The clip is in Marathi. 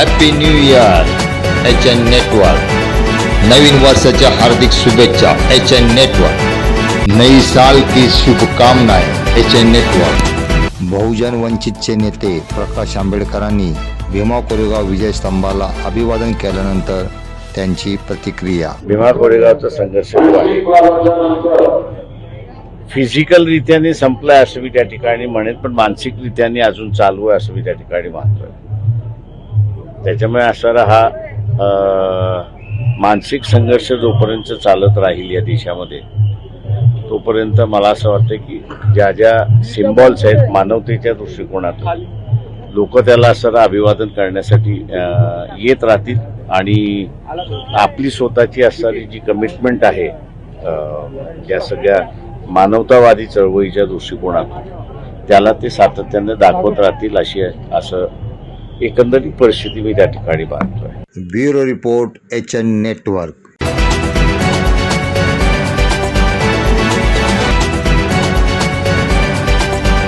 Happy new year H N network नवीन वर्षाच्या हार्दिक शुभेच्छा एच एन नेटवर्क नई साल की शुभकामनाएं एच एन नेटवर्क बहुजन वंचितचे नेते प्रकाश आंबेडकरांनी भीमा कोरेगाव विजय स्तंभाला अभिवादन केल्यानंतर त्यांची प्रतिक्रिया. भीमा कोरेगावचा संघर्ष फिजिकल रित्याने संपलाय असं मी त्या ठिकाणी म्हणेन पण मानसिक रित्याने अजून चालू आहे असं मी त्या ठिकाणी मानतोय. त्याच्यामुळे असणारा हा मानसिक संघर्ष जोपर्यंत चालत राहील या देशामध्ये तोपर्यंत मला असं वाटतं की ज्या ज्या सिम्बॉल्स आहेत मानवतेच्या दृष्टिकोनातून लोक त्याला असं अभिवादन करण्यासाठी येत राहतील आणि आपली स्वतःची असणारी जी कमिटमेंट आहे या सगळ्या मानवतावादी चळवळीच्या दृष्टिकोनातून त्याला ते सातत्याने दाखवत राहतील अशी असं एकंदरीत परिस्थिती मी त्या ठिकाणी पाहतोय. Bureau report H N network.